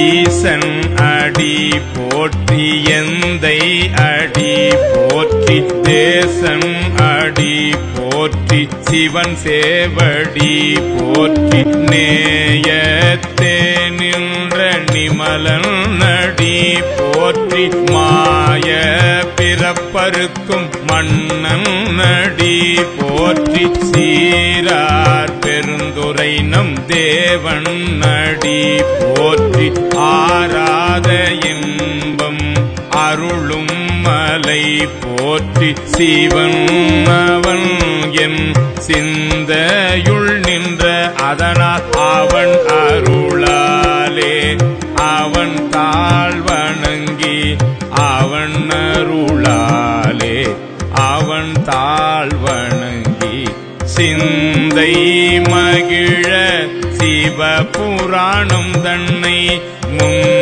ஈசன் அடி போற்றி எந்தை அடி போற்றி தேசன் அடி போற்றி சிவன் சேவடி போற்றி நேயத்தே நின்ற நிமலன் நடி போற்றி மாய பிறப்பருக்கும் மன்னன் நடி போற்றி சீரா பெருந்துரை நம் தேவன் நடி போற்றி ஆராத இன்பம் அருளும் மலை போற்றி சிவன் அவன் என் சிந்தையுள் நின்ற அதனால் அவன் அருளாலே. அவன் தாழ் வணங்கி அவன் அருளாலே. அவன் தாழ் சிந்தை மகிழ சிவபுராணம் தன்னை முன்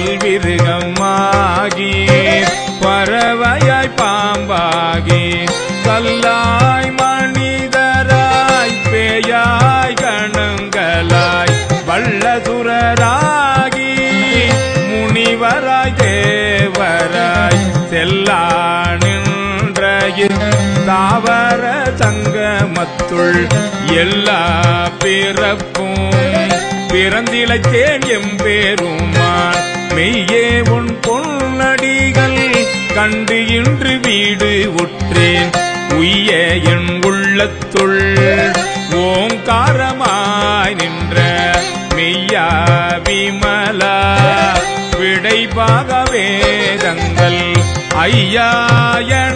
பல்விருகமாகி பறவையாய் பாம்பாகி கல்லாய் மனிதராய் பேயாய் கணங்களாய் வல்லசுரராகி முனிவராய் தேவராய் செல்லா நின்ற தாவர சங்கமத்துள் எல்லா பிறப்பும் பிறந்திழைத்தேன் எம்பேருமான் மெய்யே உன் பொன்னடிகள் கண்டு இன்று வீடு ஒற்றேன் உய்ய என் உள்ளத்துள் ஓங்காரமாய் நின்ற மெய்யா விமலா. விடைபாக வேதங்கள் ஐயா என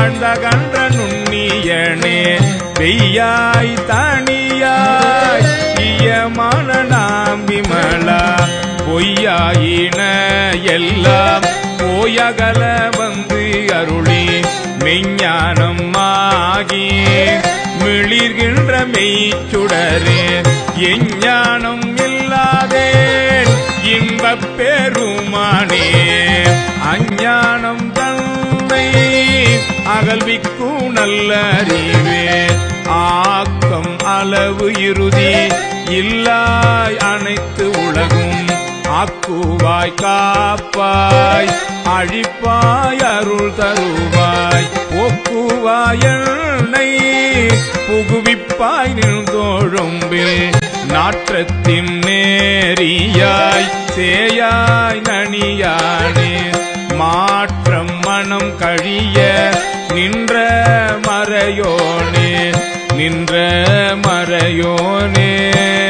வாழ்ந்த கன்ற நுண்ணியனே பெய்யாய் தனியாய் இயமான நாம் விமலா பொய்யாயின எல்லாம் போயகல வந்து அருளி மெஞ்ஞானம் ஆகி மிளிர்கின்ற மெய்ச்சுடரே எஞ்ஞானம் இல்லாதே இன்பப் பெருமானே அஞ்ஞானம் தன் அகல்விக்கும் நல்ல அறிவே. ஆக்கம் அளவு இறுதி. இல்லாய் அனைத்து உலகும் ஆக்குவாய் காப்பாய். அழிப்பாய் அருள் தருவாய். ஒக்குவாய் எண்ணெய். புகுவிப்பாய் நின்றோழும்பில் நாற்றத்தின் நேரியாய் சேயாய் நனியானே. மாற்றம் மனம் கழிய நின்ற மறையோனே நின்ற மறையோனே.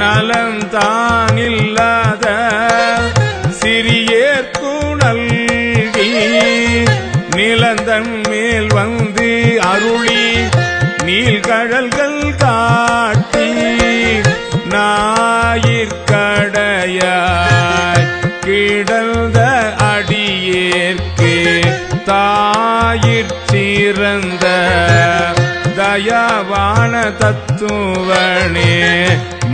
நலந்தானில்லாத சிறியேற்கு நல்கி நிலந்தன் மேல் வந்து அருளி நீள்கழல்கள் காட்டி ஞாயிற்கடையாய் கிடந்த அடியேற்கே தாயிற் சிறந்த தயாவான தத்துவ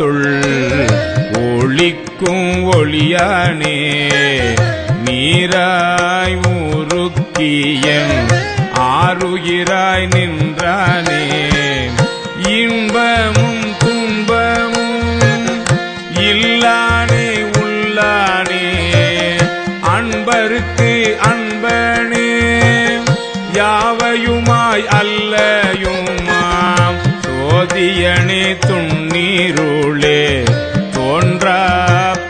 உள்ளத்துள் ஒளிக்கும் ஒளியானே நீராய் ஊருக்கியன் ஆறுயிராய் நின்றானே. இன்பமும் துன்பமும் இல்லானே உள்ளானே. அன்பருக்கு அன்பனே யாவையுமாய் அல்ல. சோதியனே துண்ணீருளே தோன்றா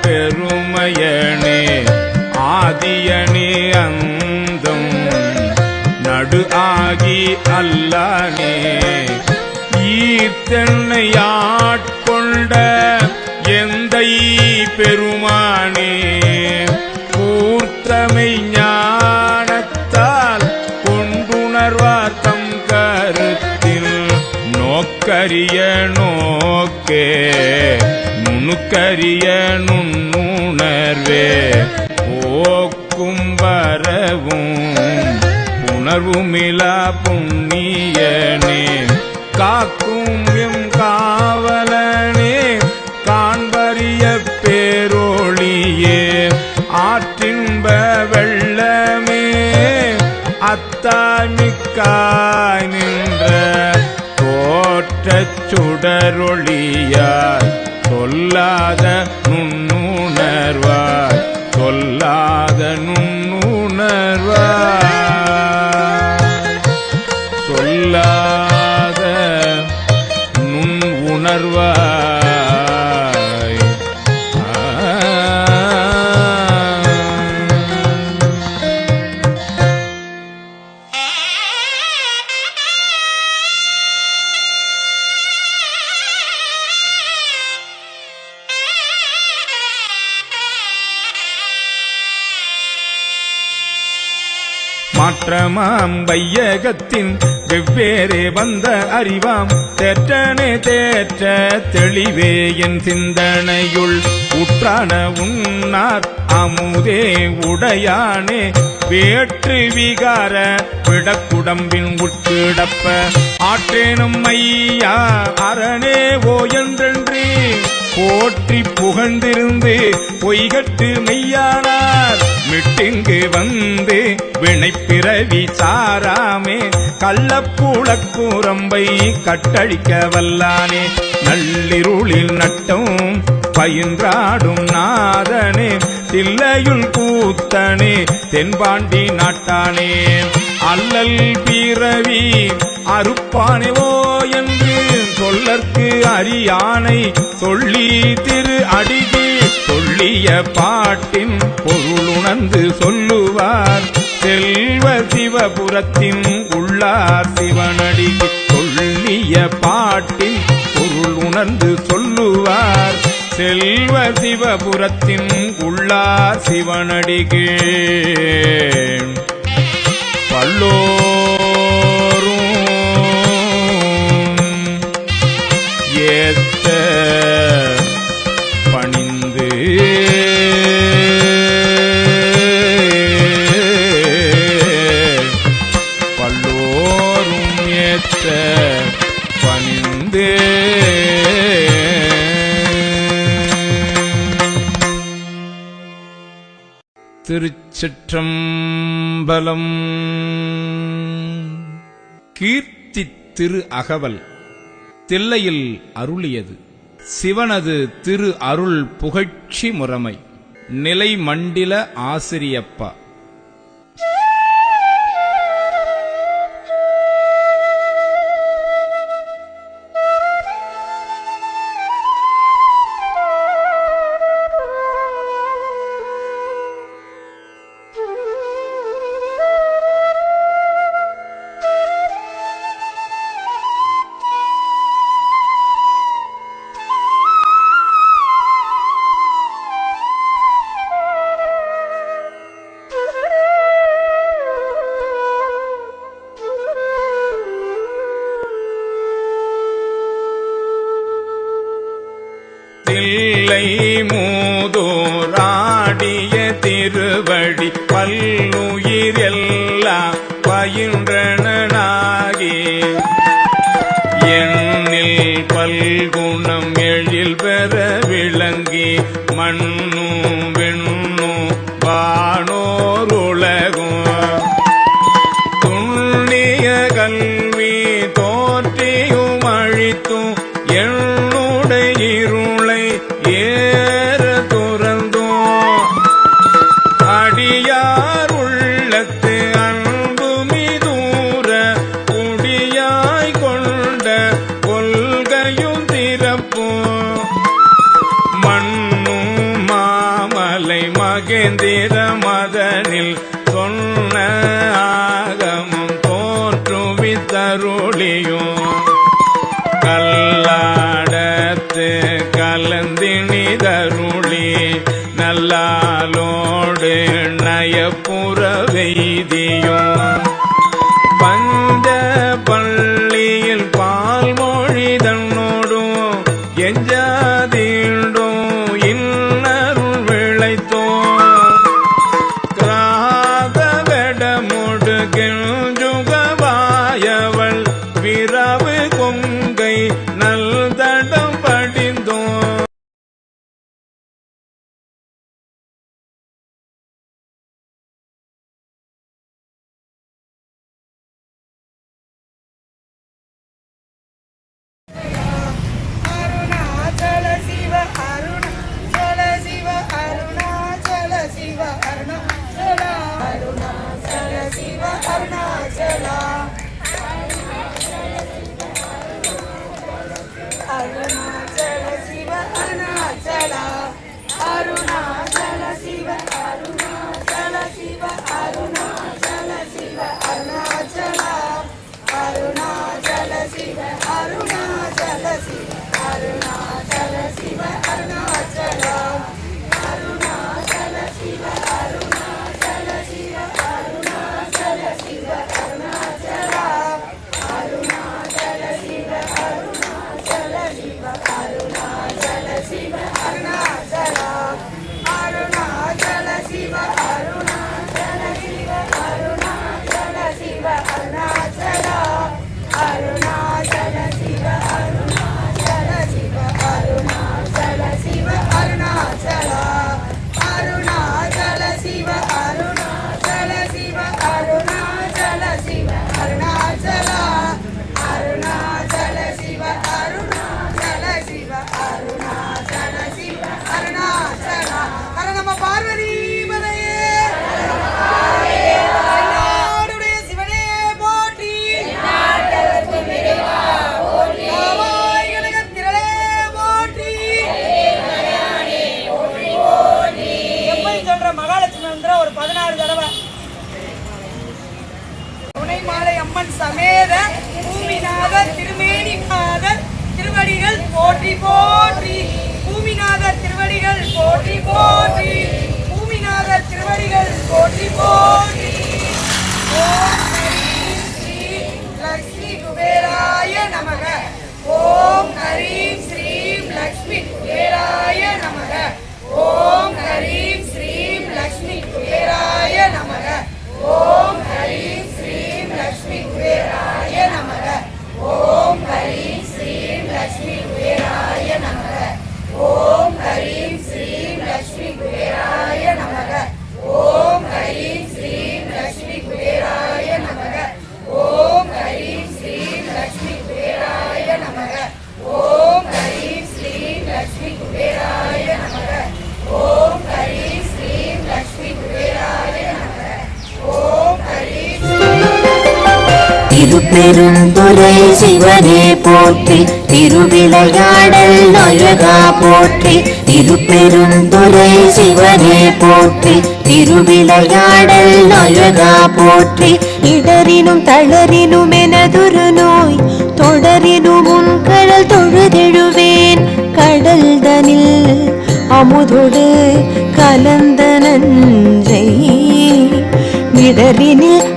பெருமையனே ஆதியணி அந்தம் நடு ஆகி அல்லானே ஈத்தென்னையா நோக்கரிய நோக்கே நுணுக்கரிய நுண்ணுணர்வே போக்கும் வரவும் உணர்வுமிலா புண்ணியனே. காக்கும் எம் காவலனே காண்பறிய பேரோழியே ஆற்றின்ப வெள்ளமே அத்தாமிக்கா சுடரொளியாய் சொல்லாத நுண்ணுணர்வாய் சொல்லாத மாற்றமாம் வையகத்தின் வெவ்வேறே வந்த அறிவாம். தேற்றனே தேற்ற தெளிவே என் சிந்தனையுள். உற்றான உன்னார் அமுதே உடையானே. வேற்று விகார விடக்குடம்பின் உட்கிடப்ப. ஆற்றேனும் ஐயா அரணே ஓ என்றென்றே. போற்றி புகழ்ந்திருந்து பொய்கட்டு மெய்யானார். மிட்டிங்கு வந்து வினைப்பிறவி சாராமே. கள்ளப்பூளக்கூரம்பை கட்டழிக்க வல்லானே. நள்ளிருளில் நட்டம் பயின்றாடும் நாதனே. தில்லையுள் கூத்தனே தென்பாண்டி நாட்டானே. அல்லல் பிறவி அறுப்பானேவோ சொல்லற்கு அரியானை சொல்லி திரு அடிகே சொல்லிய பாட்டின் பொருளுணர்ந்து சொல்லுவார். செல்வ சிவபுரத்தின் உள்ளார் சிவனடிக்கு சொல்லிய பாட்டின் பொருள் உணர்ந்து சொல்லுவார். செல்வ சிவபுரத்தின் உள்ளார் சிவனடிகே பல்லோ ஏத்த பணிந்து. பல்லோரும் ஏத்த பணிந்து. திருச்சிற்றம்பலம். கீர்த்தி திரு அகவல். தில்லையில் அருளியது. சிவனது திரு அருள் புகழ்ச்சி முறைமை. நிலை மண்டில ஆசிரியப்பா. நல்லாலோடு நயப்ப பதினாறு தடவை. துணை மாலை அம்மன் சமேத பூமிநாதர் திருமேனிநாதர் திருவடிகள் போற்றி போற்றி. பூமிநாதர் திருவடிகள் போற்றி போற்றி. பூமிநாதர் திருவடிகள் போற்றி போற்றி. லக்ஷ்மி குபேராய நமக. ஓம் ஹரீம் ஸ்ரீம் லக்ஷ்மி குபேராய நமக. ஓம் ஹரீம் குபேராய நமக. ஓம் ஹரீம் ஸ்ரீம் லக்ஷ்மி குபேராய நமக. ஓம் ஹரீம் ஸ்ரீம் லக்ஷ்மி குபேராய நமக. ஓம் ஹரீம் ஸ்ரீம் லக்ஷ்மி குபேராய நமக. ஓம் ஹரீம் பெருந்துரை சிவனே போற்றி திருவிளையாடல் நாயகா போற்றி திருப்பெருந்துரை சிவனே போற்றி திருவிளையாடல் நாயகா போற்றி. இடரினும் தளரினும் எனதுரு நோய் தொடரினும் உன் கடல் தொழுதெழுவேன். கடல் தனில் அமுதொடு கலந்த நன்றை நிடரினில்